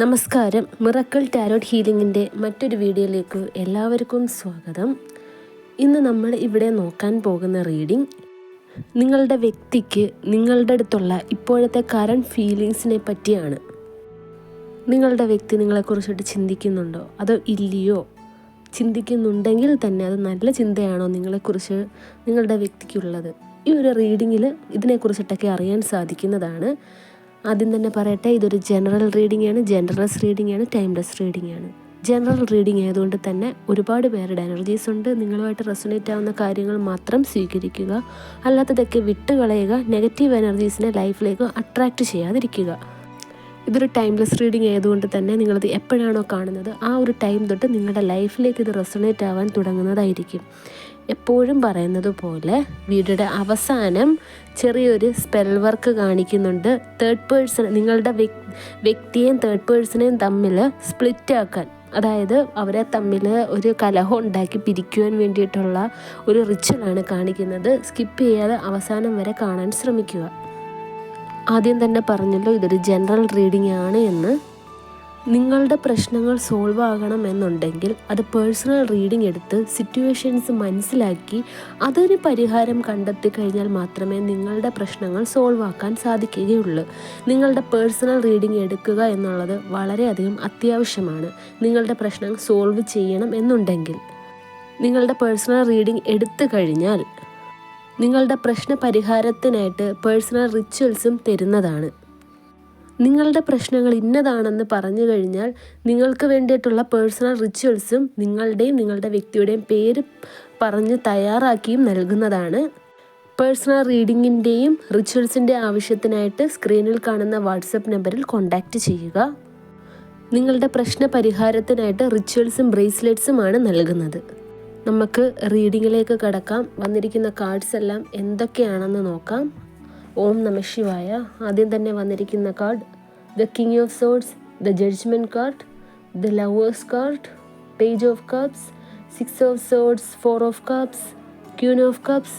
നമസ്കാരം. Miracle tarot ഹീലിംഗിന്റെ മറ്റൊരു വീഡിയോയിലേക്ക് എല്ലാവർക്കും സ്വാഗതം. ഇന്ന് നമ്മൾ ഇവിടെ നോക്കാൻ പോകുന്ന റീഡിംഗ് നിങ്ങളുടെ വ്യക്തിക്ക് നിങ്ങളുടെ അടുത്തുള്ള ഇപ്പോഴത്തെ കറണ്ട് ഫീലിങ്സിനെ പറ്റിയാണ്. നിങ്ങളുടെ വ്യക്തി നിങ്ങളെക്കുറിച്ചിട്ട് ചിന്തിക്കുന്നുണ്ടോ? അതോ ഇല്ലയോ? ചിന്തിക്കുന്നുണ്ടെങ്കിൽ തന്നെ അത് നല്ല ചിന്തയാണോ നിങ്ങളെക്കുറിച്ച് നിങ്ങളുടെ വ്യക്തിക്കുള്ളത്? ഈ ഒരു റീഡിങ്ങിൽ ഇതിനെക്കുറിച്ചിട്ടൊക്കെ അറിയാൻ സാധിക്കുന്നതാണ്. ആദ്യം തന്നെ പറയട്ടെ ഇതൊരു ജനറൽ റീഡിംഗ് ആണ്. ജനറൽസ് റീഡിംഗ് ആണ് ടൈംലെസ് റീഡിംഗ് ആണ്. ജനറൽ റീഡിംഗ് ആയതുകൊണ്ട് തന്നെ ഒരുപാട് പേരുടെ എനർജീസ് ഉണ്ട്. നിങ്ങളുമായിട്ട് റെസൊനേറ്റ് ആവുന്ന കാര്യങ്ങൾ മാത്രം സ്വീകരിക്കുക. അല്ലാത്തതൊക്കെ വിട്ടുകളയുക നെഗറ്റീവ് എനർജീസിനെ ലൈഫിലേക്ക് അട്രാക്റ്റ് ചെയ്യാതിരിക്കുക. ഇതൊരു ടൈംലെസ് റീഡിംഗ് ആയതുകൊണ്ട് തന്നെ നിങ്ങളത് എപ്പോഴാണോ കാണുന്നത് ആ ഒരു ടൈം തൊട്ട് നിങ്ങളുടെ ലൈഫിലേക്ക് ഇത് റെസൊണേറ്റ് ആവാൻ തുടങ്ങുന്നതായിരിക്കും. എപ്പോഴും പറയുന്നത് പോലെ വീഡിയോയുടെ അവസാനം ചെറിയൊരു സ്പെൽ വർക്ക് കാണിക്കുന്നുണ്ട്. തേർഡ് പേഴ്സൺ നിങ്ങളുടെ വ്യക്തിയെയും തേർഡ് പേഴ്സണെയും തമ്മിൽ സ്പ്ലിറ്റ് ആക്കാൻ. അതായത് അവരെ തമ്മിൽ ഒരു കലഹം ഉണ്ടാക്കി പിരിക്കുവാൻ വേണ്ടിയിട്ടുള്ള ഒരു റിച്വലാണ് കാണിക്കുന്നത്. സ്കിപ്പ് ചെയ്യാതെ അവസാനം വരെ കാണാൻ ശ്രമിക്കുക. ആദ്യം തന്നെ പറഞ്ഞല്ലോ ഇതൊരു ജനറൽ റീഡിംഗ് ആണ് എന്ന്. നിങ്ങളുടെ പ്രശ്നങ്ങൾ സോൾവ് ആകണം എന്നുണ്ടെങ്കിൽ അത് പേഴ്സണൽ റീഡിംഗ് എടുത്ത് സിറ്റുവേഷൻസ് മനസ്സിലാക്കി അതൊരു പരിഹാരം കണ്ടെത്തി കഴിഞ്ഞാൽ മാത്രമേ നിങ്ങളുടെ പ്രശ്നങ്ങൾ സോൾവ് ആക്കാൻ സാധിക്കുകയുള്ളൂ. നിങ്ങളുടെ പേഴ്സണൽ റീഡിംഗ് എടുക്കുക എന്നുള്ളത് വളരെയധികം അത്യാവശ്യമാണ്. നിങ്ങളുടെ പ്രശ്നം സോൾവ് ചെയ്യണം എന്നുണ്ടെങ്കിൽ. നിങ്ങളുടെ പേഴ്സണൽ റീഡിംഗ് എടുത്തു കഴിഞ്ഞാൽ നിങ്ങളുടെ പ്രശ്ന പരിഹാരത്തിനായിട്ട് പേഴ്സണൽ റിച്വൽസും തരുന്നതാണ്. നിങ്ങളുടെ പ്രശ്നങ്ങൾ ഇന്നതാണെന്ന് പറഞ്ഞു കഴിഞ്ഞാൽ നിങ്ങൾക്ക് വേണ്ടിയിട്ടുള്ള പേഴ്സണൽ റിച്വൽസും നിങ്ങളുടെയും നിങ്ങളുടെ വ്യക്തിയുടെയും പേര് പറഞ്ഞ് തയ്യാറാക്കിയും നൽകുന്നതാണ്. പേഴ്സണൽ റീഡിങ്ങിന്റെയും റിച്വൽസിന്റെ ആവശ്യത്തിനായിട്ട് സ്ക്രീനിൽ കാണുന്ന വാട്സപ്പ് നമ്പറിൽ കോൺടാക്റ്റ് ചെയ്യുക. നിങ്ങളുടെ പ്രശ്ന പരിഹാരത്തിനായിട്ട് റിച്വൽസും ബ്രേസ്ലെറ്റ്സുമാണ് നൽകുന്നത്. നമുക്ക് റീഡിങ്ങിലേക്ക് കടക്കാം. വന്നിരിക്കുന്ന കാർഡ്സ് എല്ലാം എന്തൊക്കെയാണെന്ന് നോക്കാം. ഓം നമ ശിവായ. ആദ്യം തന്നെ വന്നിരിക്കുന്ന card the king of swords the judgement card the lovers card page of cups six of swords four of cups queen of cups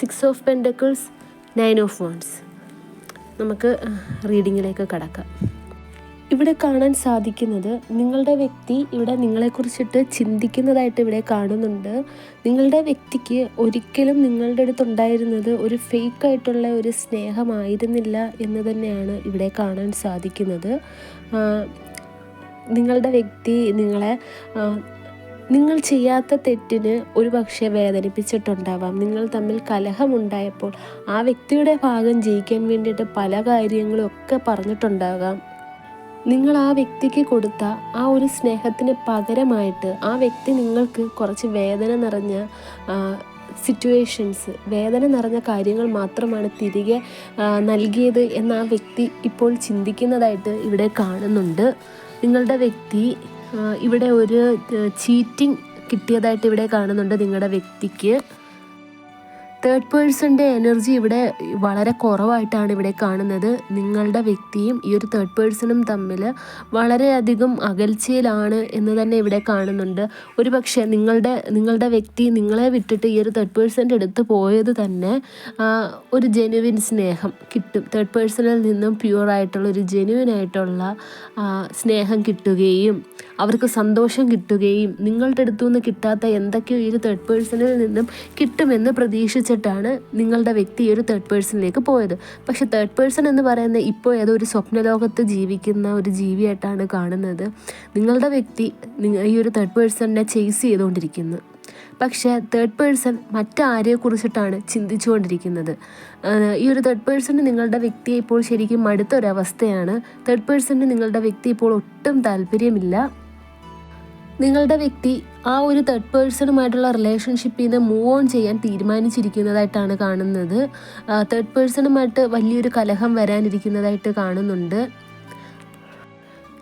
six of pentacles nine of wands നമുക്ക് റീഡിങ്ങിലേക്ക് കടക്കാം. ഇവിടെ കാണാൻ സാധിക്കുന്നത് നിങ്ങളുടെ വ്യക്തി ഇവിടെ നിങ്ങളെക്കുറിച്ചിട്ട് ചിന്തിക്കുന്നതായിട്ട് ഇവിടെ കാണുന്നുണ്ട്. നിങ്ങളുടെ വ്യക്തിക്ക് ഒരിക്കലും നിങ്ങളുടെ അടുത്തുണ്ടായിരുന്നത് ഒരു ഫേക്ക് ആയിട്ടുള്ള ഒരു സ്നേഹമായിരുന്നില്ല എന്ന് തന്നെയാണ് ഇവിടെ കാണാൻ സാധിക്കുന്നത്. നിങ്ങളുടെ വ്യക്തി നിങ്ങളെ നിങ്ങൾ ചെയ്യാത്ത തെറ്റിന് ഒരു പക്ഷേ വേദനിപ്പിച്ചിട്ടുണ്ടാവാം. നിങ്ങൾ തമ്മിൽ കലഹമുണ്ടായപ്പോൾ ആ വ്യക്തിയുടെ ഭാഗം ജയിക്കാൻ വേണ്ടിയിട്ട് പല കാര്യങ്ങളും ഒക്കെ പറഞ്ഞിട്ടുണ്ടാകാം. നിങ്ങൾ ആ വ്യക്തിക്ക് കൊടുത്ത ആ ഒരു സ്നേഹത്തിന് പകരമായിട്ട് ആ വ്യക്തി നിങ്ങൾക്ക് കുറച്ച് വേദന നിറഞ്ഞ സിറ്റുവേഷൻസ് വേദന നിറഞ്ഞ കാര്യങ്ങൾ മാത്രമാണ് തിരികെ നൽകിയത് എന്ന് ആ വ്യക്തി ഇപ്പോൾ ചിന്തിക്കുന്നതായിട്ട് ഇവിടെ കാണുന്നുണ്ട്. നിങ്ങളുടെ വ്യക്തി ഇവിടെ ഒരു ചീറ്റിംഗ് കിട്ടിയതായിട്ട് ഇവിടെ കാണുന്നുണ്ട് നിങ്ങളുടെ വ്യക്തിക്ക്. തേർഡ് പേഴ്സന്റെ എനർജി ഇവിടെ വളരെ കുറവായിട്ടാണ് ഇവിടെ കാണുന്നത്. നിങ്ങളുടെ വ്യക്തിയും ഈ ഒരു തേർഡ് പേഴ്സണും തമ്മിൽ വളരെയധികം അകൽച്ചയിലാണ് എന്ന് തന്നെ ഇവിടെ കാണുന്നുണ്ട്. ഒരു പക്ഷേ നിങ്ങളുടെ നിങ്ങളുടെ വ്യക്തി നിങ്ങളെ വിട്ടിട്ട് ഈ ഒരു തേർഡ് പേഴ്സന്റെ അടുത്ത് പോയത് തന്നെ ഒരു ജെനുവിൻ സ്നേഹം കിട്ടും. തേർഡ് പേഴ്സണിൽ നിന്നും പ്യുവറായിട്ടുള്ള ഒരു ജെനുവിൻ ആയിട്ടുള്ള സ്നേഹം കിട്ടുകയും അവർക്ക് സന്തോഷം കിട്ടുകയും നിങ്ങളുടെ അടുത്തു നിന്ന് കിട്ടാത്ത എന്തൊക്കെയോ ഈ ഒരു തേർഡ് പേഴ്സണിൽ നിന്നും കിട്ടുമെന്ന് പ്രതീക്ഷിച്ച് വെച്ചിട്ടാണ് നിങ്ങളുടെ വ്യക്തി ഒരു തേർഡ് പേഴ്സണിലേക്ക് പോയത്. പക്ഷെ തേർഡ് പേഴ്സൺ എന്ന് പറയുന്ന ഇപ്പോൾ ഏതോ ഒരു സ്വപ്നലോകത്ത് ജീവിക്കുന്ന ഒരു ജീവിയായിട്ടാണ് കാണുന്നത്. നിങ്ങളുടെ വ്യക്തി ഈ ഒരു തേർഡ് പേഴ്സണിനെ ചേസ് ചെയ്തുകൊണ്ടിരിക്കുന്നു. പക്ഷേ തേർഡ് പേഴ്സൺ മറ്റാരെ കുറിച്ചിട്ടാണ് ചിന്തിച്ചുകൊണ്ടിരിക്കുന്നത്? ഈ ഒരു തേർഡ് പേഴ്സണ് നിങ്ങളുടെ വ്യക്തിയെ ഇപ്പോൾ ശരിക്കും മടുത്ത ഒരവസ്ഥയാണ് തേർഡ് പേഴ്സണിന് നിങ്ങളുടെ വ്യക്തി ഇപ്പോൾ ഒട്ടും താല്പര്യമില്ല. നിങ്ങളുടെ വ്യക്തി ആ ഒരു തേർഡ് പേഴ്സണുമായിട്ടുള്ള റിലേഷൻഷിപ്പിൽ നിന്ന് മൂവ് ഓൺ ചെയ്യാൻ തീരുമാനിച്ചിരിക്കുന്നതായിട്ടാണ് കാണുന്നത്. തേർഡ് പേഴ്സണുമായിട്ട് വലിയൊരു കലഹം വരാനിരിക്കുന്നതായിട്ട് കാണുന്നുണ്ട്.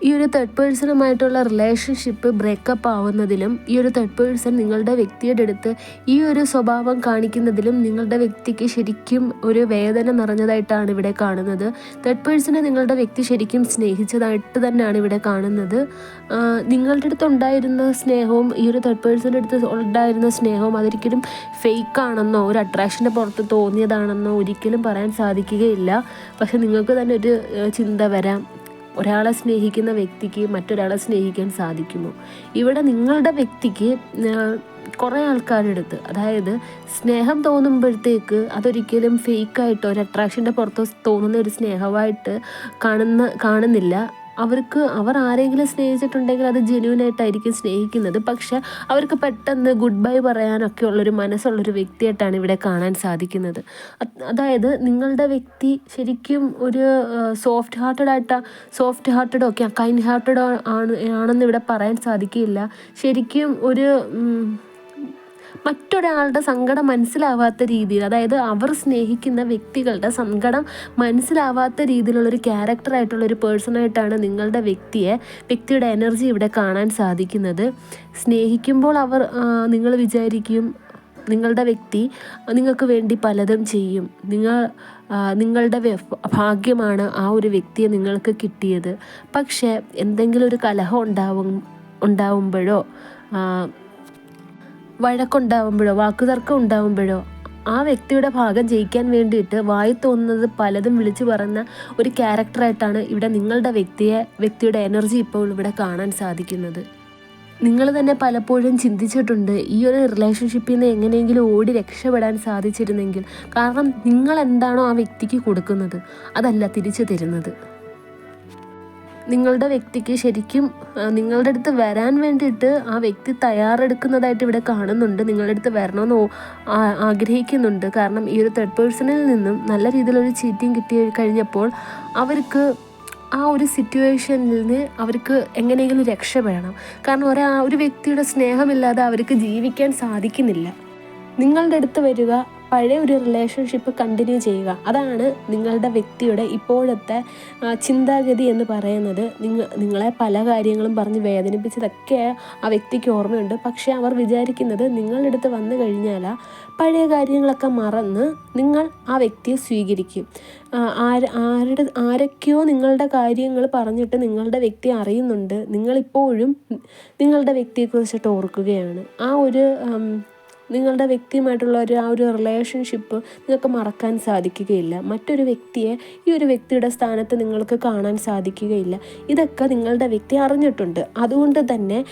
ഈ ഒരു തേർഡ് പേഴ്സണുമായിട്ടുള്ള റിലേഷൻഷിപ്പ് ബ്രേക്കപ്പ് ആവുന്നതിലും ഈ ഒരു തേർഡ് പേഴ്സൺ നിങ്ങളുടെ വ്യക്തിയുടെ അടുത്ത് ഈ ഒരു സ്വഭാവം കാണിക്കുന്നതിലും നിങ്ങളുടെ വ്യക്തിക്ക് ശരിക്കും ഒരു വേദന നിറഞ്ഞതായിട്ടാണ് ഇവിടെ കാണുന്നത്. തേർഡ് പേഴ്സണെ നിങ്ങളുടെ വ്യക്തി ശരിക്കും സ്നേഹിച്ചതായിട്ട് തന്നെയാണ് ഇവിടെ കാണുന്നത്. നിങ്ങളുടെ അടുത്ത് ഉണ്ടായിരുന്ന സ്നേഹവും ഈ ഒരു തേർഡ് പേഴ്സന്റെ അടുത്ത് ഉണ്ടായിരുന്ന സ്നേഹവും അതൊരിക്കലും ഫേക്ക് ആണെന്നോ ഒരു അട്രാക്ഷന്റെ പുറത്ത് തോന്നിയതാണെന്നോ ഒരിക്കലും പറയാൻ സാധിക്കുകയില്ല. പക്ഷെ നിങ്ങൾക്ക് തന്നെ ഒരു ചിന്ത വരാം. ഒരാളെ സ്നേഹിക്കുന്ന വ്യക്തിക്ക് മറ്റൊരാളെ സ്നേഹിക്കാൻ സാധിക്കുമോ? ഇവിടെ നിങ്ങളുടെ വ്യക്തിക്ക് കുറേ ആൾക്കാരുടെ അടുത്ത് അതായത് സ്നേഹം തോന്നുമ്പോഴത്തേക്ക് അതൊരിക്കലും ഫേക്കായിട്ടോ ഒരു അട്രാക്ഷന്റെ പുറത്തോ തോന്നുന്ന ഒരു സ്നേഹമായിട്ട് കാണുന്ന കാണുന്നില്ല. അവർക്ക് അവർ ആരെങ്കിലും സ്നേഹിച്ചിട്ടുണ്ടെങ്കിൽ അത് ജെന്യൂനായിട്ടായിരിക്കും സ്നേഹിക്കുന്നത്. പക്ഷെ അവർക്ക് പെട്ടെന്ന് ഗുഡ് ബൈ പറയാനൊക്കെ ഉള്ളൊരു മനസ്സുള്ളൊരു വ്യക്തിയായിട്ടാണ് ഇവിടെ കാണാൻ സാധിക്കുന്നത്. അതായത് നിങ്ങളുടെ വ്യക്തി ശരിക്കും ഒരു സോഫ്റ്റ് ഹാർട്ടഡ് ആയിട്ട് സോഫ്റ്റ് ഹാർട്ടഡോ ഒക്കെ കൈൻഡ് ഹാർട്ടഡോ ആണ് ആണെന്ന് ഇവിടെ പറയാൻ സാധിക്കില്ല ശരിക്കും ഒരു മറ്റൊരാളുടെ സങ്കടം മനസ്സിലാവാത്ത രീതിയിൽ അതായത് അവർ സ്നേഹിക്കുന്ന വ്യക്തികളുടെ സങ്കടം മനസ്സിലാവാത്ത രീതിയിലുള്ള ഒരു രീതിയിലുള്ളൊരു ക്യാരക്ടറായിട്ടുള്ളൊരു പേഴ്സണായിട്ടാണ് നിങ്ങളുടെ വ്യക്തിയെ വ്യക്തിയുടെ എനർജി ഇവിടെ കാണാൻ സാധിക്കുന്നത്. സ്നേഹിക്കുമ്പോൾ അവർ നിങ്ങൾ വിചാരിക്കും നിങ്ങളുടെ വ്യക്തി നിങ്ങൾക്ക് വേണ്ടി പലതും ചെയ്യും. നിങ്ങൾ നിങ്ങളുടെ ഭാഗ്യമാണ് ആ ഒരു വ്യക്തിയെ നിങ്ങൾക്ക് കിട്ടിയത്. പക്ഷേ എന്തെങ്കിലും ഒരു കലഹം ഉണ്ടാവും ഉണ്ടാവുമ്പോഴോ വഴക്കുണ്ടാവുമ്പോഴോ വാക്കുതർക്കം ഉണ്ടാവുമ്പോഴോ ആ വ്യക്തിയുടെ ഭാഗം ജയിക്കാൻ വേണ്ടിയിട്ട് വായി തോന്നുന്നത് പലതും വിളിച്ചു പറയുന്ന ഒരു ക്യാരക്ടറായിട്ടാണ് ഇവിടെ നിങ്ങളുടെ വ്യക്തിയെ വ്യക്തിയുടെ എനർജി ഇപ്പോൾ ഇവിടെ കാണാൻ സാധിക്കുന്നത്. നിങ്ങൾ തന്നെ പലപ്പോഴും ചിന്തിച്ചിട്ടുണ്ട് ഈ ഒരു റിലേഷൻഷിപ്പിൽ നിന്ന് എങ്ങനെയെങ്കിലും ഓടി രക്ഷപ്പെടാൻ സാധിച്ചിരുന്നെങ്കിൽ കാരണം നിങ്ങൾ എന്താണോ ആ വ്യക്തിക്ക് കൊടുക്കുന്നത് അതല്ല തിരിച്ചു തരുന്നത്. നിങ്ങളുടെ വ്യക്തിക്ക് ശരിക്കും നിങ്ങളുടെ അടുത്ത് വരാൻ വേണ്ടിയിട്ട് ആ വ്യക്തി തയ്യാറെടുക്കുന്നതായിട്ട് ഇവിടെ കാണുന്നുണ്ട്. നിങ്ങളുടെ അടുത്ത് വരണമെന്ന് ആഗ്രഹിക്കുന്നുണ്ട്. കാരണം ഈ ഒരു തേർഡ് പേഴ്സണിൽ നിന്നും നല്ല രീതിയിലൊരു ചീറ്റിംഗ് കിട്ടി കഴിഞ്ഞപ്പോൾ അവർക്ക് ആ ഒരു സിറ്റുവേഷനിൽ നിന്ന് അവർക്ക് എങ്ങനെയെങ്കിലും രക്ഷപ്പെടണം കാരണം ഒരാ ഒരു വ്യക്തിയുടെ സ്നേഹമില്ലാതെ അവർക്ക് ജീവിക്കാൻ സാധിക്കുന്നില്ല. നിങ്ങളുടെ അടുത്ത് വരിക പഴയ ഒരു റിലേഷൻഷിപ്പ് കണ്ടിന്യൂ ചെയ്യുക. അതാണ് നിങ്ങളുടെ വ്യക്തിയുടെ ഇപ്പോഴത്തെ ചിന്താഗതി എന്ന് പറയുന്നത്. നിങ്ങൾ നിങ്ങളെ പല കാര്യങ്ങളും പറഞ്ഞ് വേദനിപ്പിച്ചതൊക്കെ ആ വ്യക്തിക്ക് ഓർമ്മയുണ്ട്. പക്ഷേ അവർ വിചാരിക്കുന്നത് നിങ്ങളുടെ അടുത്ത് വന്നു കഴിഞ്ഞാൽ പഴയ കാര്യങ്ങളൊക്കെ മറന്ന് നിങ്ങൾ ആ വ്യക്തിയെ സ്വീകരിക്കും. ആര് ആരുടെ ആരൊക്കെയോ നിങ്ങളുടെ കാര്യങ്ങൾ പറഞ്ഞിട്ട് നിങ്ങളുടെ വ്യക്തി അറിയുന്നുണ്ട്. നിങ്ങളിപ്പോഴും നിങ്ങളുടെ വ്യക്തിയെക്കുറിച്ചിട്ട് ഓർക്കുകയാണ്. ആ ഒരു നിങ്ങളുടെ വ്യക്തിയുമായിട്ടുള്ള ഒരു ആ ഒരു റിലേഷൻഷിപ്പ് നിങ്ങൾക്ക് മറക്കാൻ സാധിക്കുകയില്ല. മറ്റൊരു വ്യക്തിയെ ഈ ഒരു വ്യക്തിയുടെ സ്ഥാനത്ത് നിങ്ങൾക്ക് കാണാൻ സാധിക്കുകയില്ല. ഇതൊക്കെ നിങ്ങളുടെ വ്യക്തി അറിഞ്ഞിട്ടുണ്ട്. അതുകൊണ്ട് തന്നെ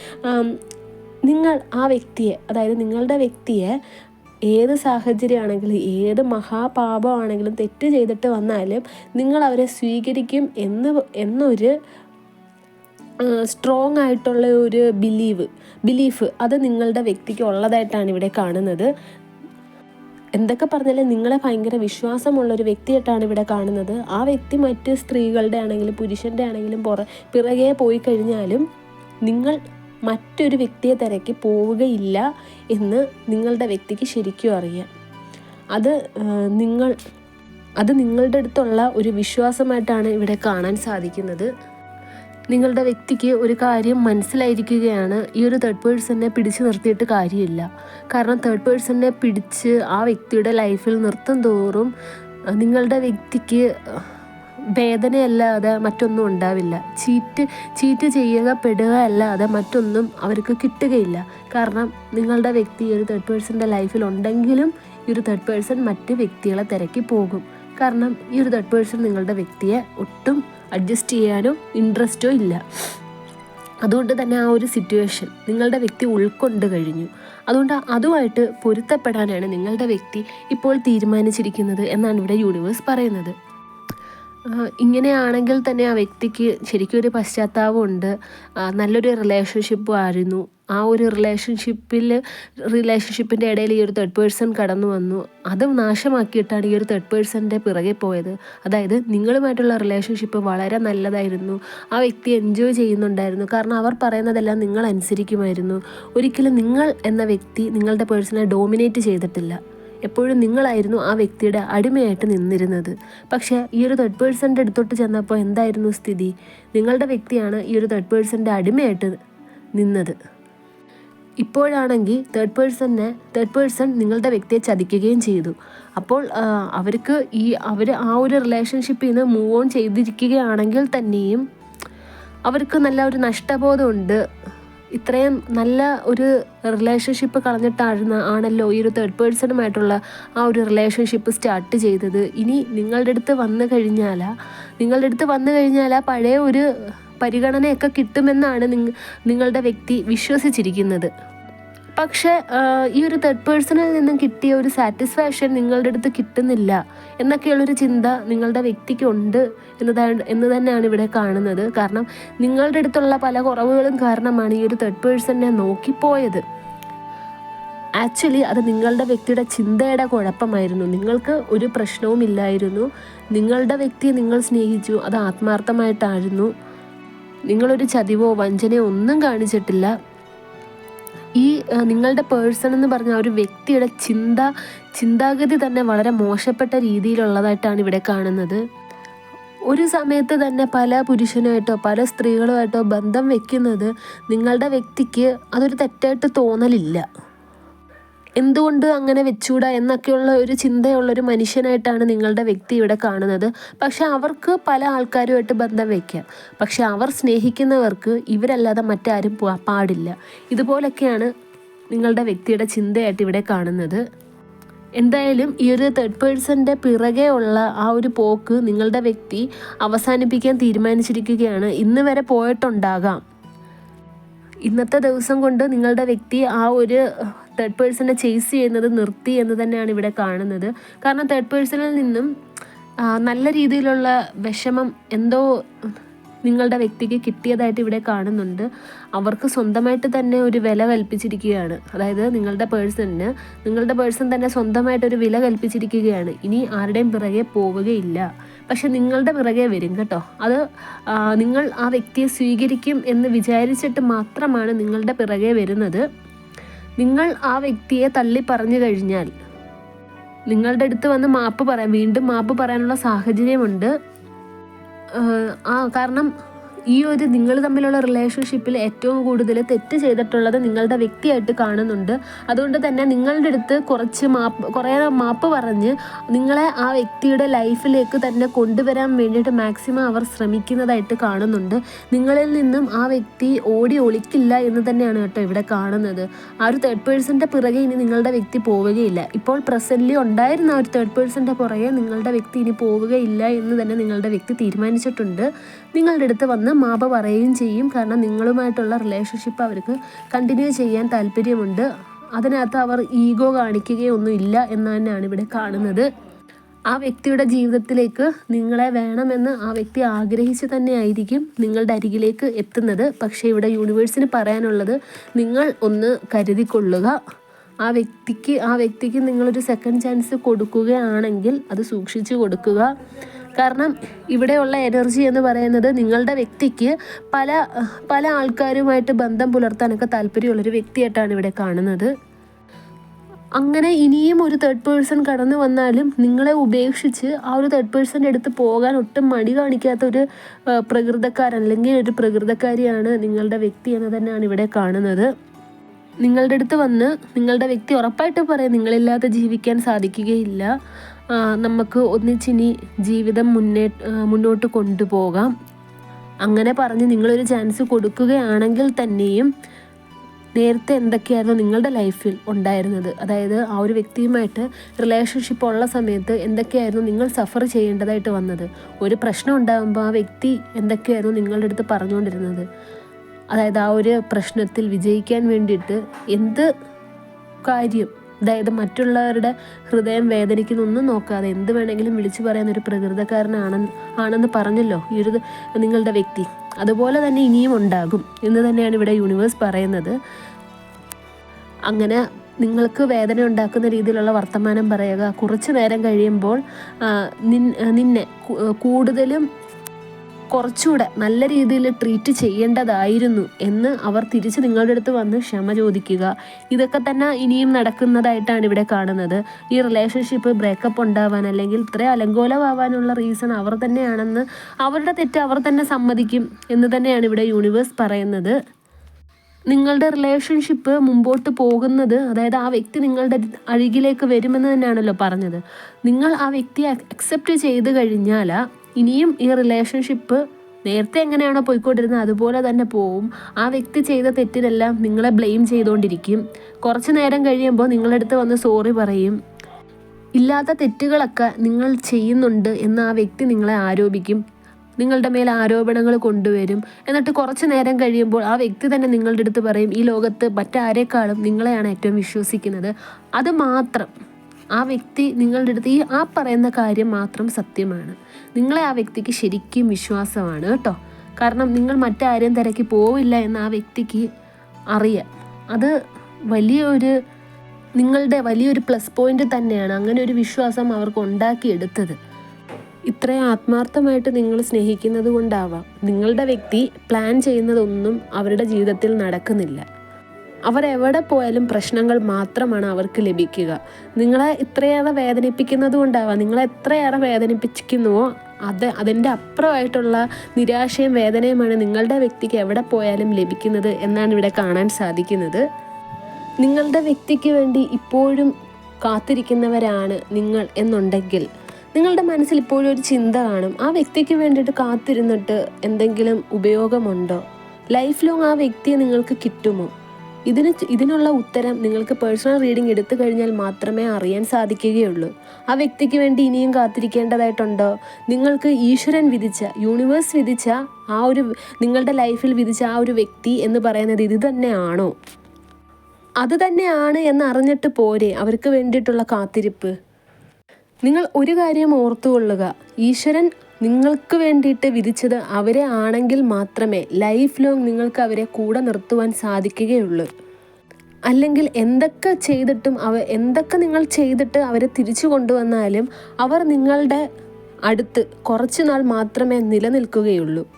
നിങ്ങൾ ആ വ്യക്തിയെ അതായത് നിങ്ങളുടെ വ്യക്തിയെ ഏത് സാഹചര്യമാണെങ്കിലും ഏത് മഹാപാപമാണെങ്കിലും തെറ്റ് ചെയ്തിട്ട് വന്നാലും നിങ്ങൾ അവരെ സ്വീകരിക്കും എന്ന് എന്നൊരു സ്ട്രോങ് ആയിട്ടുള്ള ഒരു ബിലീവ് ബിലീഫ് അത് നിങ്ങളുടെ വ്യക്തിക്ക് ഉള്ളതായിട്ടാണ് ഇവിടെ കാണുന്നത്. എന്തൊക്കെ പറഞ്ഞാലും നിങ്ങളെ ഭയങ്കര വിശ്വാസമുള്ളൊരു വ്യക്തിയായിട്ടാണ് ഇവിടെ കാണുന്നത്. ആ വ്യക്തി മറ്റ് സ്ത്രീകളുടെ ആണെങ്കിലും പുരുഷന്റെ ആണെങ്കിലും പുറ പിറകെ പോയി കഴിഞ്ഞാലും നിങ്ങൾ മറ്റൊരു വ്യക്തിയെ തിരക്കി പോവുകയില്ല എന്ന് നിങ്ങളുടെ വ്യക്തിക്ക് ശരിക്കും അറിയാം. അത് നിങ്ങൾ അത് നിങ്ങളുടെ അടുത്തുള്ള ഒരു വിശ്വാസമായിട്ടാണ് ഇവിടെ കാണാൻ സാധിക്കുന്നത്. നിങ്ങളുടെ വ്യക്തിക്ക് ഒരു കാര്യം മനസ്സിലായിരിക്കുകയാണ് ഈ ഒരു തേർഡ് പേഴ്സണിനെ പിടിച്ചു നിർത്തിയിട്ട് കാര്യമില്ല. കാരണം തേർഡ് പേഴ്സണിനെ പിടിച്ച് ആ വ്യക്തിയുടെ ലൈഫിൽ നിർത്തും തോറും നിങ്ങളുടെ വ്യക്തിക്ക് വേദനയല്ലാതെ മറ്റൊന്നും ഉണ്ടാവില്ല. ചീറ്റ് ചീറ്റ് ചെയ്യുക പെടുക അല്ലാതെ മറ്റൊന്നും അവർക്ക് കിട്ടുകയില്ല. കാരണം നിങ്ങളുടെ വ്യക്തി ഒരു തേർഡ് പേഴ്സന്റെ ലൈഫിൽ ഉണ്ടെങ്കിലും ഈ ഒരു തേർഡ് പേഴ്സൺ മറ്റ് വ്യക്തികളെ തിരക്കി പോകും. കാരണം ഈ ഒരു തേർഡ് പേഴ്സൺ നിങ്ങളുടെ വ്യക്തിയെ ഒട്ടും അഡ്ജസ്റ്റ് ചെയ്യാനോ ഇൻട്രസ്റ്റോ ഇല്ല. അതുകൊണ്ട് തന്നെ ആ ഒരു സിറ്റുവേഷൻ നിങ്ങളുടെ വ്യക്തി ഉൾക്കൊണ്ട് കഴിഞ്ഞു. അതുകൊണ്ട് അതുമായിട്ട് പൊരുത്തപ്പെടാനാണ് നിങ്ങളുടെ വ്യക്തി ഇപ്പോൾ തീരുമാനിച്ചിരിക്കുന്നത് എന്നാണ് ഇവിടെ യൂണിവേഴ്സ് പറയുന്നത്. ഇങ്ങനെയാണെങ്കിൽ തന്നെ ആ വ്യക്തിക്ക് ശരിക്കും ഒരു പശ്ചാത്താപമുണ്ട്. നല്ലൊരു റിലേഷൻഷിപ്പും ആയിരുന്നു. ആ ഒരു റിലേഷൻഷിപ്പിൽ റിലേഷൻഷിപ്പിന്റെ ഇടയിൽ ഈ ഒരു തേർഡ് പേഴ്സൺ കടന്നു വന്നു. അത് നാശമാക്കിയിട്ടാണ് ഈ ഒരു തേർഡ് പേഴ്സന്റെ പിറകെ പോയത്. അതായത് നിങ്ങളുമായിട്ടുള്ള റിലേഷൻഷിപ്പ് വളരെ നല്ലതായിരുന്നു. ആ വ്യക്തി എൻജോയ് ചെയ്യുന്നുണ്ടായിരുന്നു. കാരണം അവർ പറയുന്നതെല്ലാം നിങ്ങൾ അനുസരിക്കുമായിരുന്നു. ഒരിക്കലും നിങ്ങൾ എന്ന വ്യക്തി നിങ്ങളുടെ പേഴ്സണെ ഡോമിനേറ്റ് ചെയ്തിട്ടില്ല. എപ്പോഴും നിങ്ങളായിരുന്നു ആ വ്യക്തിയുടെ അടിമയായിട്ട് നിന്നിരുന്നത്. പക്ഷേ ഈ ഒരു തേർഡ് പേഴ്സന്റെ അടുത്തോട്ട് ചെന്നപ്പോൾ എന്തായിരുന്നു സ്ഥിതി? നിങ്ങളുടെ വ്യക്തിയാണ് ഈ ഒരു തേർഡ് പേഴ്സന്റെ അടിമയായിട്ട് നിന്നത്. ഇപ്പോഴാണെങ്കിൽ തേർഡ് പേഴ്സണിനെ തേർഡ് പേഴ്സൺ നിങ്ങളുടെ വ്യക്തിയെ ചതിക്കുകയും ചെയ്തു. അപ്പോൾ അവർക്ക് ഈ അവർ ആ ഒരു റിലേഷൻഷിപ്പിൽ നിന്ന് മൂവ് ഓൺ ചെയ്തിരിക്കുകയാണെങ്കിൽ തന്നെയും അവർക്ക് നല്ല ഒരു നഷ്ടബോധമുണ്ട്. ഇത്രയും നല്ല ഒരു റിലേഷൻഷിപ്പ് കളഞ്ഞിട്ടായിരുന്ന ആണല്ലോ ഈ ഒരു തേർഡ് പേഴ്സണുമായിട്ടുള്ള ആ ഒരു റിലേഷൻഷിപ്പ് സ്റ്റാർട്ട് ചെയ്തത്. ഇനി നിങ്ങളുടെ അടുത്ത് വന്നു കഴിഞ്ഞാൽ നിങ്ങളുടെ അടുത്ത് വന്നു കഴിഞ്ഞാൽ പഴയ ഒരു പരിഗണനയൊക്കെ കിട്ടുമെന്നാണ് നിങ്ങളുടെ വ്യക്തി വിശ്വസിച്ചിരിക്കുന്നത്. പക്ഷേ ഈ ഒരു തേർഡ് പേഴ്സണിൽ നിന്നും കിട്ടിയ ഒരു സാറ്റിസ്ഫാക്ഷൻ നിങ്ങളുടെ അടുത്ത് കിട്ടുന്നില്ല എന്നൊക്കെയുള്ളൊരു ചിന്ത നിങ്ങളുടെ വ്യക്തിക്ക് ഉണ്ട് എന്നതാണ് എന്ന് തന്നെയാണ് ഇവിടെ കാണുന്നത്. കാരണം നിങ്ങളുടെ അടുത്തുള്ള പല കുറവുകളും കാരണമാണ് ഈ ഒരു തേർഡ് പേഴ്സണിനെ നോക്കിപ്പോയത്. ആക്ച്വലി അത് നിങ്ങളുടെ വ്യക്തിയുടെ ചിന്തയുടെ കുഴപ്പമായിരുന്നു. നിങ്ങൾക്ക് ഒരു പ്രശ്നവും ഇല്ലായിരുന്നു. നിങ്ങളുടെ വ്യക്തിയെ നിങ്ങൾ സ്നേഹിച്ചു അത് ആത്മാർത്ഥമായിട്ടായിരുന്നു. നിങ്ങളൊരു ചതിവോ വഞ്ചനയോ ഒന്നും കാണിച്ചിട്ടില്ല. ഈ നിങ്ങളുടെ പേഴ്സൺ എന്ന് പറഞ്ഞ ഒരു വ്യക്തിയുടെ ചിന്ത ചിന്താഗതി തന്നെ വളരെ മോശപ്പെട്ട രീതിയിലുള്ളതായിട്ടാണ് ഇവിടെ കാണുന്നത്. ഒരു സമയത്ത് തന്നെ പല പുരുഷനുമായിട്ടോ പല സ്ത്രീകളുമായിട്ടോ ബന്ധം വെക്കുന്നത് നിങ്ങളുടെ വ്യക്തിക്ക് അതൊരു തെറ്റായിട്ട് തോന്നലില്ല. എന്തുകൊണ്ട് അങ്ങനെ വെച്ചുകൂടാ എന്നൊക്കെയുള്ള ഒരു ചിന്തയുള്ള ഒരു മനുഷ്യനായിട്ടാണ് നിങ്ങളുടെ വ്യക്തി ഇവിടെ കാണുന്നത്. പക്ഷെ അവർക്ക് പല ആൾക്കാരുമായിട്ട് ബന്ധം വയ്ക്കാം പക്ഷെ അവർ സ്നേഹിക്കുന്നവർക്ക് ഇവരല്ലാതെ മറ്റാരും പാടില്ല. ഇതുപോലൊക്കെയാണ് നിങ്ങളുടെ വ്യക്തിയുടെ ചിന്തയായിട്ട് ഇവിടെ കാണുന്നത്. എന്തായാലും ഈ ഒരു തേർഡ് പേഴ്സന്റെ പിറകെ ഉള്ള ആ ഒരു പോക്ക് നിങ്ങളുടെ വ്യക്തി അവസാനിപ്പിക്കാൻ തീരുമാനിച്ചിരിക്കുകയാണ്. ഇന്ന് വരെ പോയിട്ടുണ്ടാകാം. ഇന്നത്തെ ദിവസം കൊണ്ട് നിങ്ങളുടെ വ്യക്തി ആ ഒരു തേർഡ് പേഴ്സണെ ചേസ് ചെയ്യുന്നത് നിർത്തി എന്ന് തന്നെയാണ് ഇവിടെ കാണുന്നത്. കാരണം തേർഡ് പേഴ്സണിൽ നിന്നും നല്ല രീതിയിലുള്ള വിഷമം എന്തോ നിങ്ങളുടെ വ്യക്തിക്ക് കിട്ടിയതായിട്ട് ഇവിടെ കാണുന്നുണ്ട്. അവർക്ക് സ്വന്തമായിട്ട് തന്നെ ഒരു വില കൽപ്പിച്ചിരിക്കുകയാണ്. അതായത് നിങ്ങളുടെ പേഴ്സണിന് നിങ്ങളുടെ പേഴ്സൺ തന്നെ സ്വന്തമായിട്ട് ഒരു വില കൽപ്പിച്ചിരിക്കുകയാണ്. ഇനി ആരുടെയും പിറകെ പോവുകയില്ല. പക്ഷെ നിങ്ങളുടെ പിറകെ വരും കേട്ടോ. അത് നിങ്ങൾ ആ വ്യക്തിയെ സ്വീകരിക്കും എന്ന് വിചാരിച്ചിട്ട് മാത്രമാണ് നിങ്ങളുടെ പിറകെ വരുന്നത്. നിങ്ങൾ ആ വ്യക്തിയെ തള്ളി പറഞ്ഞു കഴിഞ്ഞാൽ നിങ്ങളുടെ അടുത്ത് വന്ന് മാപ്പ് പറയാം വീണ്ടും മാപ്പ് പറയാനുള്ള സാഹചര്യമുണ്ട്. ആ കാരണം ഈ ഒരു നിങ്ങൾ തമ്മിലുള്ള റിലേഷൻഷിപ്പിൽ ഏറ്റവും കൂടുതൽ തെറ്റ് ചെയ്തിട്ടുള്ളത് നിങ്ങളുടെ വ്യക്തിയായിട്ട് കാണുന്നുണ്ട്. അതുകൊണ്ട് തന്നെ നിങ്ങളുടെ അടുത്ത് കുറച്ച് മാപ്പ് കുറേ മാപ്പ് പറഞ്ഞ് നിങ്ങളെ ആ വ്യക്തിയുടെ ലൈഫിലേക്ക് തന്നെ കൊണ്ടുവരാൻ വേണ്ടിയിട്ട് മാക്സിമം അവർ ശ്രമിക്കുന്നതായിട്ട് കാണുന്നുണ്ട്. നിങ്ങളിൽ നിന്നും ആ വ്യക്തി ഓടി ഒളിക്കില്ല എന്ന് തന്നെയാണ് കേട്ടോ ഇവിടെ കാണുന്നത്. ആ ഒരു തേർഡ് പേഴ്സന്റെ പിറകെ ഇനി നിങ്ങളുടെ വ്യക്തി പോവുകയില്ല. ഇപ്പോൾ പ്രസന്റ്ലി ഉണ്ടായിരുന്ന ആ ഒരു തേർഡ് പേഴ്സന്റെ പുറകെ നിങ്ങളുടെ വ്യക്തി ഇനി പോവുകയില്ല എന്ന് തന്നെ നിങ്ങളുടെ വ്യക്തി തീരുമാനിച്ചിട്ടുണ്ട്. നിങ്ങളുടെ അടുത്ത് വന്ന് മാപ പറയുകയും ചെയ്യും. കാരണം നിങ്ങളുമായിട്ടുള്ള റിലേഷൻഷിപ്പ് അവർക്ക് കണ്ടിന്യൂ ചെയ്യാൻ താല്പര്യമുണ്ട്. അതിനകത്ത് അവർ ഈഗോ കാണിക്കുകയൊന്നും ഇല്ല എന്ന് തന്നെയാണ് ഇവിടെ കാണുന്നത്. ആ വ്യക്തിയുടെ ജീവിതത്തിലേക്ക് നിങ്ങളെ വേണമെന്ന് ആ വ്യക്തി ആഗ്രഹിച്ച് തന്നെ ആയിരിക്കും നിങ്ങളുടെ അരികിലേക്ക് എത്തുന്നത്. പക്ഷേ ഇവിടെ യൂണിവേഴ്സിന് പറയാനുള്ളത് നിങ്ങൾ ഒന്ന് കരുതിക്കൊള്ളുക. ആ വ്യക്തിക്ക് ആ വ്യക്തിക്ക് നിങ്ങളൊരു സെക്കൻഡ് ചാൻസ് കൊടുക്കുകയാണെങ്കിൽ അത് സൂക്ഷിച്ചു കൊടുക്കുക. കാരണം ഇവിടെയുള്ള എനർജി എന്ന് പറയുന്നത് നിങ്ങളുടെ വ്യക്തിക്ക് പല പല ആൾക്കാരുമായിട്ട് ബന്ധം പുലർത്താനൊക്കെ താല്പര്യമുള്ളൊരു വ്യക്തിയായിട്ടാണ് ഇവിടെ കാണുന്നത്. അങ്ങനെ ഇനിയും ഒരു തേർഡ് പേഴ്സൺ കടന്നു വന്നാലും നിങ്ങളെ ഉപേക്ഷിച്ച് ആ ഒരു തേർഡ് പേഴ്സന്റെ അടുത്ത് പോകാൻ ഒട്ടും മടി കാണിക്കാത്ത ഒരു പ്രകൃതക്കാരൻ അല്ലെങ്കിൽ ഒരു പ്രകൃതക്കാരിയാണ് നിങ്ങളുടെ വ്യക്തി എന്ന് തന്നെയാണ് ഇവിടെ കാണുന്നത്. നിങ്ങളുടെ അടുത്ത് വന്ന് നിങ്ങളുടെ വ്യക്തി ഉറപ്പായിട്ട് പറയും നിങ്ങളില്ലാതെ ജീവിക്കാൻ സാധിക്കുകയില്ല. നമുക്ക് ഒന്നിച്ചിനി ജീവിതം മുന്നേ മുന്നോട്ട് കൊണ്ടുപോകാം. അങ്ങനെ പറഞ്ഞ് നിങ്ങളൊരു ചാൻസ് കൊടുക്കുകയാണെങ്കിൽ തന്നെയും നേരത്തെ എന്തൊക്കെയായിരുന്നു നിങ്ങളുടെ ലൈഫിൽ ഉണ്ടായിരുന്നത്? അതായത് ആ ഒരു വ്യക്തിയുമായിട്ട് റിലേഷൻഷിപ്പ് ഉള്ള സമയത്ത് എന്തൊക്കെയായിരുന്നു നിങ്ങൾ സഫർ ചെയ്യേണ്ടതായിട്ട് വന്നത്? ഒരു പ്രശ്നം ഉണ്ടാകുമ്പോൾ ആ വ്യക്തി എന്തൊക്കെയായിരുന്നു നിങ്ങളുടെ അടുത്ത് പറഞ്ഞുകൊണ്ടിരുന്നത്? അതായത് ആ ഒരു പ്രശ്നത്തിൽ വിജയിക്കാൻ വേണ്ടിയിട്ട് എന്ത് കാര്യം? അതായത് മറ്റുള്ളവരുടെ ഹൃദയം വേദനിക്കുന്നൊന്നും നോക്കാതെ എന്ത് വേണമെങ്കിലും വിളിച്ചു പറയുന്ന ഒരു പ്രകൃതക്കാരനാണെന്ന് ആണെന്ന് പറഞ്ഞല്ലോ ഈ ഒരു നിങ്ങളുടെ വ്യക്തി. അതുപോലെ തന്നെ ഇനിയും ഉണ്ടാകും എന്ന് തന്നെയാണ് ഇവിടെ യൂണിവേഴ്സ് പറയുന്നത്. അങ്ങനെ നിങ്ങൾക്ക് വേദന ഉണ്ടാക്കുന്ന രീതിയിലുള്ള വർത്തമാനം പറയുക കുറച്ച് നേരം കഴിയുമ്പോൾ നിന്നെ കൂടുതലും കുറച്ചുകൂടെ നല്ല രീതിയിൽ ട്രീറ്റ് ചെയ്യേണ്ടതായിരുന്നു എന്ന് അവർ തിരിച്ച് നിങ്ങളുടെ അടുത്ത് വന്ന് ക്ഷമ ചോദിക്കുക. ഇതൊക്കെ തന്നെ ഇനിയും നടക്കുന്നതായിട്ടാണ് ഇവിടെ കാണുന്നത്. ഈ റിലേഷൻഷിപ്പ് ബ്രേക്കപ്പ് ഉണ്ടാവാൻ അല്ലെങ്കിൽ ഇത്ര അലങ്കോലമാവാനുള്ള റീസൺ അവർ തന്നെയാണെന്ന് അവരുടെ തെറ്റ് അവർ തന്നെ സമ്മതിക്കും എന്ന് തന്നെയാണ് ഇവിടെ യൂണിവേഴ്സ് പറയുന്നത്. നിങ്ങളുടെ റിലേഷൻഷിപ്പ് മുമ്പോട്ട് പോകുന്നത് അതായത് ആ വ്യക്തി നിങ്ങളുടെ അരികിലേക്ക് വരുമെന്ന് തന്നെയാണല്ലോ പറഞ്ഞത്. നിങ്ങൾ ആ വ്യക്തിയെ അക്സെപ്റ്റ് ചെയ്ത് കഴിഞ്ഞാൽ ഇനിയും ഈ റിലേഷൻഷിപ്പ് നേരത്തെ എങ്ങനെയാണോ പോയിക്കൊണ്ടിരുന്നത് അതുപോലെ തന്നെ പോവും. ആ വ്യക്തി ചെയ്ത തെറ്റിനെല്ലാം നിങ്ങളെ ബ്ലെയിം ചെയ്തുകൊണ്ടിരിക്കും കുറച്ച് നേരം കഴിയുമ്പോൾ നിങ്ങളുടെ അടുത്ത് വന്ന് സോറി പറയും. ഇല്ലാത്ത തെറ്റുകളൊക്കെ നിങ്ങൾ ചെയ്യുന്നുണ്ട് എന്ന് ആ വ്യക്തി നിങ്ങളെ ആരോപിക്കും. നിങ്ങളുടെ മേൽ ആരോപണങ്ങൾ കൊണ്ടുവരും. എന്നിട്ട് കുറച്ച് നേരം കഴിയുമ്പോൾ ആ വ്യക്തി തന്നെ നിങ്ങളുടെ അടുത്ത് പറയും ഈ ലോകത്ത് മറ്റാരേക്കാളും നിങ്ങളെയാണ് ഏറ്റവും വിശ്വസിക്കുന്നത്. അത് മാത്രം. ആ വ്യക്തി നിങ്ങളുടെ അടുത്ത് ഈ ആ പറയുന്ന കാര്യം മാത്രം സത്യമാണ്. നിങ്ങളെ ആ വ്യക്തിക്ക് ശരിക്കും വിശ്വാസമാണ് കേട്ടോ. കാരണം നിങ്ങൾ മറ്റാരെയും തിരക്കി പോവില്ല എന്ന് ആ വ്യക്തിക്ക് അറിയാം. അത് വലിയൊരു നിങ്ങളുടെ വലിയൊരു പ്ലസ് പോയിന്റ് തന്നെയാണ്. അങ്ങനെ ഒരു വിശ്വാസം അവർക്ക് ഉണ്ടാക്കിയെടുത്തത്. ഇത്രയും ആത്മാർത്ഥമായിട്ട് നിങ്ങൾ സ്നേഹിക്കുന്നത് കൊണ്ടാവാം. നിങ്ങളുടെ വ്യക്തി പ്ലാൻ ചെയ്യുന്നതൊന്നും അവരുടെ ജീവിതത്തിൽ നടക്കുന്നില്ല. അവരെവിടെ പോയാലും പ്രശ്നങ്ങൾ മാത്രമാണ് അവർക്ക് ലഭിക്കുക. നിങ്ങളെ ഇത്രയേറെ വേദനിപ്പിക്കുന്നത് കൊണ്ടാവാം. നിങ്ങളെ എത്രയേറെ വേദനിപ്പിക്കുന്നുവോ അത് അതിന്റെ അപ്പുറമായിട്ടുള്ള നിരാശയും വേദനയുമാണ് നിങ്ങളുടെ വ്യക്തിക്ക് എവിടെ പോയാലും ലഭിക്കുന്നത് എന്നാണ് ഇവിടെ കാണാൻ സാധിക്കുന്നത്. നിങ്ങളുടെ വ്യക്തിക്ക് വേണ്ടി ഇപ്പോഴും കാത്തിരിക്കുന്നവരാണ് നിങ്ങൾ എന്നുണ്ടെങ്കിൽ നിങ്ങളുടെ മനസ്സിൽ ഇപ്പോഴും ഒരു ചിന്ത കാണും. ആ വ്യക്തിക്ക് വേണ്ടിയിട്ട് കാത്തിരുന്നിട്ട് എന്തെങ്കിലും ഉപയോഗമുണ്ടോ? ലൈഫ് ലോങ് ആ വ്യക്തിയെ നിങ്ങൾക്ക് കിട്ടുമോ? ഇതിന് ഇതിനുള്ള ഉത്തരം നിങ്ങൾക്ക് പേഴ്സണൽ റീഡിംഗ് എടുത്തു കഴിഞ്ഞാൽ മാത്രമേ അറിയാൻ സാധിക്കുകയുള്ളൂ. ആ വ്യക്തിക്ക് വേണ്ടി ഇനിയും കാത്തിരിക്കേണ്ടതായിട്ടുണ്ടോ? നിങ്ങൾക്ക് ഈശ്വരൻ വിധിച്ച യൂണിവേഴ്സ് വിധിച്ച ആ ഒരു നിങ്ങളുടെ ലൈഫിൽ വിധിച്ച ആ ഒരു വ്യക്തി എന്ന് പറയുന്നത് ഇത് തന്നെയാണോ? അത് തന്നെയാണ് എന്ന് അറിഞ്ഞിട്ട് പോരെ അവർക്ക് വേണ്ടിയിട്ടുള്ള കാത്തിരിപ്പ്. നിങ്ങൾ ഒരു കാര്യം ഓർത്തുകൊള്ളുക ഈശ്വരൻ നിങ്ങൾക്ക് വേണ്ടിയിട്ട് വിധിച്ചത് അവരെ ആണെങ്കിൽ മാത്രമേ ലൈഫ് ലോങ് നിങ്ങൾക്ക് അവരെ കൂടെ നിർത്തുവാൻ സാധിക്കുകയുള്ളൂ. അല്ലെങ്കിൽ എന്തൊക്കെ ചെയ്തിട്ടും അവ എന്തൊക്കെ നിങ്ങൾ ചെയ്തിട്ട് അവരെ തിരിച്ചു കൊണ്ടുവന്നാലും അവർ നിങ്ങളുടെ അടുത്ത് കുറച്ചു നാൾ മാത്രമേ നിലനിൽക്കുകയുള്ളൂ.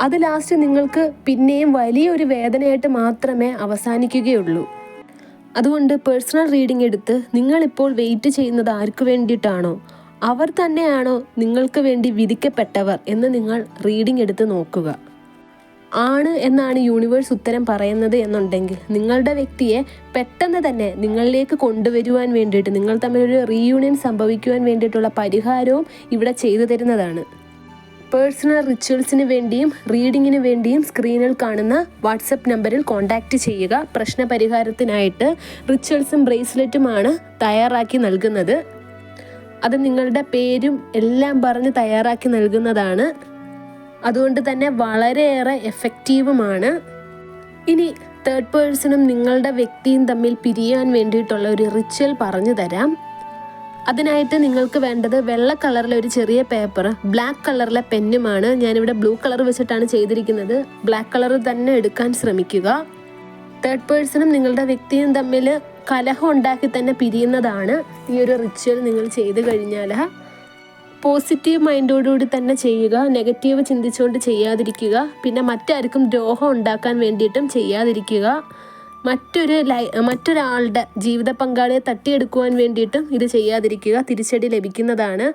അത് ലാസ്റ്റ് നിങ്ങൾക്ക് പിന്നെയും വലിയൊരു വേദനയായിട്ട് മാത്രമേ അവസാനിക്കുകയുള്ളൂ. അതുകൊണ്ട് പേഴ്സണൽ റീഡിംഗ് എടുത്ത് നിങ്ങളിപ്പോൾ വെയിറ്റ് ചെയ്യുന്നത് ആർക്ക് വേണ്ടിയിട്ടാണോ? അവർ തന്നെയാണോ നിങ്ങൾക്ക് വേണ്ടി വിധിക്കപ്പെട്ടവർ എന്ന് നിങ്ങൾ റീഡിംഗ് എടുത്ത് നോക്കുക. ആണ് എന്നാണ് യൂണിവേഴ്സ് ഉത്തരം പറയുന്നത് എന്നുണ്ടെങ്കിൽ നിങ്ങളുടെ വ്യക്തിയെ പെട്ടെന്ന് തന്നെ നിങ്ങളിലേക്ക് കൊണ്ടുവരുവാൻ വേണ്ടിയിട്ട് നിങ്ങൾ തമ്മിലൊരു റീയൂണിയൻ സംഭവിക്കുവാൻ വേണ്ടിയിട്ടുള്ള പരിഹാരവും ഇവിടെ ചെയ്തു തരുന്നതാണ്. പേഴ്സണൽ റിച്വൽസിന് വേണ്ടിയും റീഡിങ്ങിന് വേണ്ടിയും സ്ക്രീനിൽ കാണുന്ന വാട്സപ്പ് നമ്പറിൽ കോൺടാക്റ്റ് ചെയ്യുക. പ്രശ്നപരിഹാരത്തിനായിട്ട് റിച്വൽസും ബ്രേസ്ലെറ്റുമാണ് തയ്യാറാക്കി നൽകുന്നത്. അത് നിങ്ങളുടെ പേരും എല്ലാം പറഞ്ഞ് തയ്യാറാക്കി നൽകുന്നതാണ്. അതുകൊണ്ട് തന്നെ വളരെയേറെ എഫക്റ്റീവുമാണ് ഇനി തേർഡ് പേഴ്സണും നിങ്ങളുടെ വ്യക്തിയും തമ്മിൽ പിരിയാൻ വേണ്ടിയിട്ടുള്ള ഒരു റിച്വൽ പറഞ്ഞു തരാം. അതിനായിട്ട് നിങ്ങൾക്ക് വേണ്ടത് വെള്ള കളറിലെ ഒരു ചെറിയ പേപ്പർ ബ്ലാക്ക് കളറിലെ പെന്നുമാണ്. ഞാനിവിടെ ബ്ലൂ കളർ വെച്ചിട്ടാണ് ചെയ്തിരിക്കുന്നത്. ബ്ലാക്ക് കളർ തന്നെ എടുക്കാൻ ശ്രമിക്കുക. തേർഡ് പേഴ്സണും നിങ്ങളുടെ വ്യക്തിയും തമ്മിൽ കലഹം ഉണ്ടാക്കി തന്നെ പിരിയുന്നതാണ് ഈ ഒരു റിച്വൽ നിങ്ങൾ ചെയ്തു കഴിഞ്ഞാൽ. പോസിറ്റീവ് മൈൻഡോടുകൂടി തന്നെ ചെയ്യുക നെഗറ്റീവ് ചിന്തിച്ചുകൊണ്ട് ചെയ്യാതിരിക്കുക പിന്നെ മറ്റാർക്കും ദ്രോഹം ഉണ്ടാക്കാൻ വേണ്ടിയിട്ടും ചെയ്യാതിരിക്കുക. മറ്റൊരു ലൈ മറ്റൊരാളുടെ ജീവിത പങ്കാളിയെ തട്ടിയെടുക്കുവാൻ വേണ്ടിയിട്ടും ഇത് ചെയ്യാതിരിക്കുക തിരിച്ചടി ലഭിക്കുന്നതാണ്.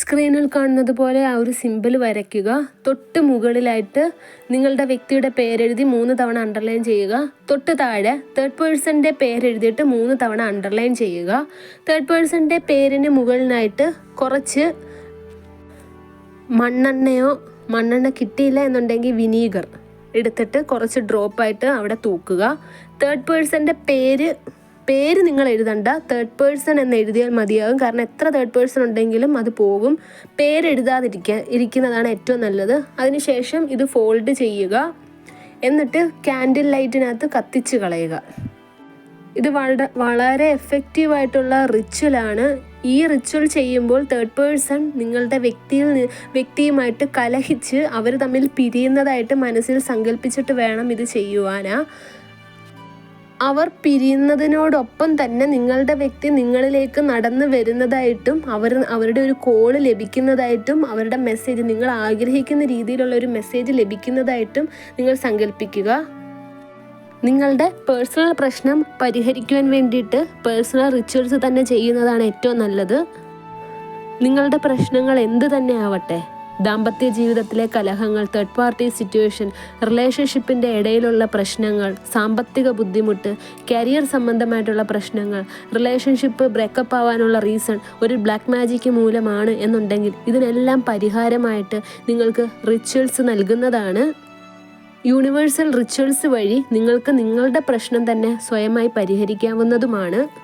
സ്ക്രീനിൽ കാണുന്നത് പോലെ ആ ഒരു സിമ്പിൾ വരയ്ക്കുക. തൊട്ട് മുകളിലായിട്ട് നിങ്ങളുടെ വ്യക്തിയുടെ പേരെഴുതി മൂന്ന് തവണ അണ്ടർലൈൻ ചെയ്യുക. തൊട്ട് താഴെ തേർഡ് പേഴ്സന്റെ പേരെഴുതിയിട്ട് മൂന്ന് തവണ അണ്ടർലൈൻ ചെയ്യുക. തേർഡ് പേഴ്സന്റെ പേരിന് മുകളിലായിട്ട് കുറച്ച് മണ്ണെണ്ണയോ മണ്ണെണ്ണ കിട്ടിയില്ല എന്നുണ്ടെങ്കിൽ വിനീഗർ എടുത്തിട്ട് കുറച്ച് ഡ്രോപ്പായിട്ട് അവിടെ തൂക്കുക. തേർഡ് പേഴ്സന്റെ പേര് പേര് നിങ്ങൾ എഴുതണ്ട. തേർഡ് പേഴ്സൺ എന്ന് എഴുതിയാൽ മതിയാകും. കാരണം എത്ര തേർഡ് പേഴ്സൺ ഉണ്ടെങ്കിലും അത് പോകും. പേരെഴുതാതിരിക്കാൻ ഇരിക്കുന്നതാണ് ഏറ്റവും നല്ലത്. അതിനുശേഷം ഇത് ഫോൾഡ് ചെയ്യുക. എന്നിട്ട് ക്യാൻഡിൽ ലൈറ്റിനകത്ത് കത്തിച്ച് കളയുക. ഇത് വളരെ വളരെ എഫക്റ്റീവായിട്ടുള്ള റിച്വലാണ് ഈ റിച്വൽ ചെയ്യുമ്പോൾ തേർഡ് പേഴ്സൺ നിങ്ങളുടെ വ്യക്തിയിൽ വ്യക്തിയുമായിട്ട് കലഹിച്ച് അവർ തമ്മിൽ പിരിയുന്നതായിട്ട് മനസ്സിൽ സങ്കല്പിച്ചിട്ട് വേണം ഇത് ചെയ്യുവാനാ. അവർ പിരിയുന്നതിനോടൊപ്പം തന്നെ നിങ്ങളുടെ വ്യക്തി നിങ്ങളിലേക്ക് നടന്നു വരുന്നതായിട്ടും അവർ അവരുടെ ഒരു കോൾ ലഭിക്കുന്നതായിട്ടും അവരുടെ മെസ്സേജ് നിങ്ങൾ ആഗ്രഹിക്കുന്ന രീതിയിലുള്ള ഒരു മെസ്സേജ് ലഭിക്കുന്നതായിട്ടും നിങ്ങൾ സങ്കല്പിക്കുക നിങ്ങളുടെ പേഴ്സണൽ പ്രശ്നം പരിഹരിക്കുവാൻ വേണ്ടിയിട്ട് പേഴ്സണൽ റിച്വൽസ് തന്നെ ചെയ്യുന്നതാണ് ഏറ്റവും നല്ലത്. നിങ്ങളുടെ പ്രശ്നങ്ങൾ എന്ത് തന്നെ ആവട്ടെ. ദാമ്പത്യ ജീവിതത്തിലെ കലഹങ്ങൾ തേർഡ് പാർട്ടി സിറ്റുവേഷൻ റിലേഷൻഷിപ്പിന്റെ ഇടയിലുള്ള പ്രശ്നങ്ങൾ സാമ്പത്തിക ബുദ്ധിമുട്ട് കരിയർ സംബന്ധമായിട്ടുള്ള പ്രശ്നങ്ങൾ റിലേഷൻഷിപ്പ് ബ്രേക്കപ്പ് ആവാനുള്ള റീസൺ ഒരു ബ്ലാക്ക് മാജിക്ക് മൂലമാണ് എന്നുണ്ടെങ്കിൽ ഇതിനെല്ലാം പരിഹാരമായിട്ട് നിങ്ങൾക്ക് റിച്വൽസ് നൽകുന്നതാണ്. യൂണിവേഴ്സൽ റിച്വൽസ് വഴി നിങ്ങൾക്ക് നിങ്ങളുടെ പ്രശ്നം തന്നെ സ്വയമായി പരിഹരിക്കാവുന്നതുമാണ്.